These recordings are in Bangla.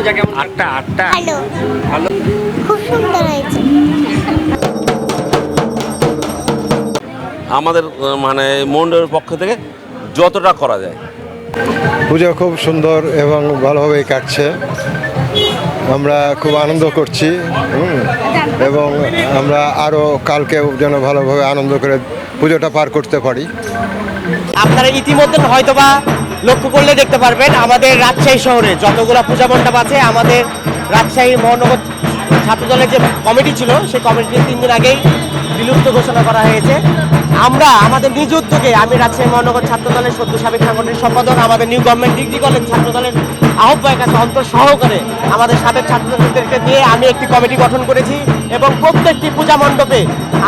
পূজা কেমন? আটটা আটটা। ভালো। ভালো। খুব সুন্দর হয়েছে। আমাদের মানে মন্ডলের পক্ষ থেকে যতটা করা যায়। পুজো খুব সুন্দর এবং ভালোভাবেই কাটছে। আমরা খুব আনন্দ করছি এবং আমরা আরও কালকেও যেন ভালোভাবে আনন্দ করে পুজোটা পার করতে পারি। আপনারা ইতিমধ্যে হয়তোবা লক্ষ্য করলে দেখতে পারবেন, আমাদের রাজশাহী শহরে যতগুলো পূজা মণ্ডপ আছে, আমাদের রাজশাহী মহানগর ছাত্রদলের যে কমিটি ছিল, সেই কমিটি তিন দিন আগেই বিলুপ্ত ঘোষণা করা হয়েছে। আমরা, আমাদের নিজ উদ্যোগে আমি রাজশাহী মহানগর ছাত্রদলের সদ্য সাবেক সাংগঠনিক সম্পাদক, আমাদের নিউ গভর্নমেন্ট ডিগ্রি কলেজ ছাত্রদলের আহ্বায়ক আছে অন্তর সহকারে আমাদের সাবেক ছাত্রছাত্রীদেরকে নিয়ে আমি একটি কমিটি গঠন করেছি এবং প্রত্যেকটি পূজা মণ্ডপে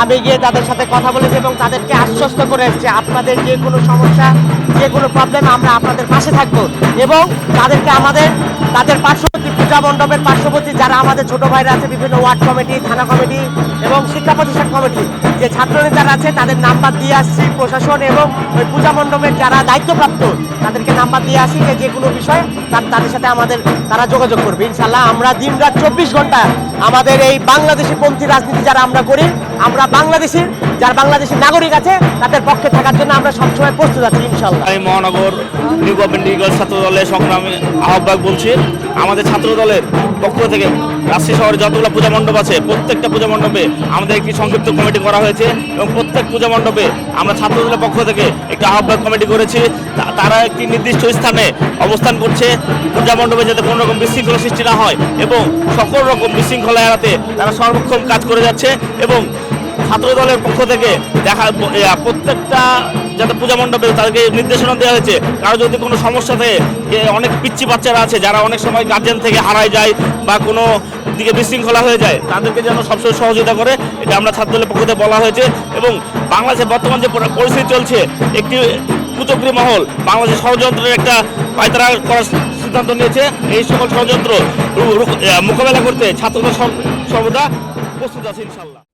আমি গিয়ে তাদের সাথে কথা বলেছি এবং তাদেরকে আশ্বস্ত করে এসেছি, আপনাদের যে কোনো সমস্যা, যে কোনো প্রবলেম আমরা আপনাদের পাশে থাকব এবং তাদেরকে আমাদের, তাদের পার্শ্ববর্তী পূজা মণ্ডপের পার্শ্ববর্তী যারা আমাদের ছোট ভাইরা আছে, বিভিন্ন ওয়ার্ড কমিটি, থানা কমিটি এবং শিক্ষা প্রতিষ্ঠান কমিটি, যে ছাত্রনেতারা আছে, তাদের নাম্বার দিয়ে আসছি প্রশাসন এবং ওই পূজা মণ্ডপের যারা দায়িত্বপ্রাপ্ত, তাদেরকে দিয়ে আসি যে কোনো বিষয়, তার তাদের সাথে আমাদের তারা যোগাযোগ করবে। ইনশাল্লাহ আমরা দিন রাত চব্বিশ ঘণ্টা আমাদের এই বাংলাদেশি পন্থী রাজনীতি যারা আমরা করি, আমরা বাংলাদেশের যারা বাংলাদেশের নাগরিক আছে, তাদের পক্ষে থাকার জন্য আমরা সবসময় প্রস্তুত আছি ইনশাল্লাহ আমি মহানগর নিউ গভর্নমেন্ট ছাত্র দলের সংগ্রামী আহ্বায়ক বলছি। আমাদের ছাত্র দলের পক্ষ থেকে রাজশাহী শহরে যতগুলো পূজা মণ্ডপ আছে, প্রত্যেকটা পূজা মণ্ডপে আমাদের একটি সংক্ষিপ্ত কমিটি করা হয়েছে এবং প্রত্যেক পূজা মণ্ডপে আমরা ছাত্রদের পক্ষ থেকে একটি আহ্বায়ক কমিটি করেছি। তারা একটি নির্দিষ্ট স্থানে অবস্থান করছে। পূজা মণ্ডপে যাতে কোনো রকম বিশৃঙ্খলা সৃষ্টি না হয় এবং সকল রকম বিশৃঙ্খলা এড়াতে তারা সর্বক্ষণ কাজ করে যাচ্ছে এবং ছাত্র দলের পক্ষ থেকে দেখা প্রত্যেকটা যাতে পূজা মণ্ডপে তাদেরকে নির্দেশনা দেওয়া হয়েছে, কারও যদি কোনো সমস্যা থাকে অনেক পিচ্ছি বাচ্চারা আছে, যারা অনেক সময় গার্জেন থেকে হারায় যায় বা কোনো দিকে বিশৃঙ্খলা হয়ে যায়, তাদেরকে যেন সবসময় সহযোগিতা করে, এটা আমরা ছাত্র দলের পক্ষ থেকে বলা হয়েছে। এবং বাংলাদেশে বর্তমান যে পরিস্থিতি চলছে, একটি কুচক্রী মহল বাংলাদেশের ষড়যন্ত্রের একটা পায়তারা করার সিদ্ধান্ত নিয়েছে। এই সকল ষড়যন্ত্র মোকাবেলা করতে ছাত্রদের সর্ব- সর্বদা প্রস্তুত আছে ইনশাল্লাহ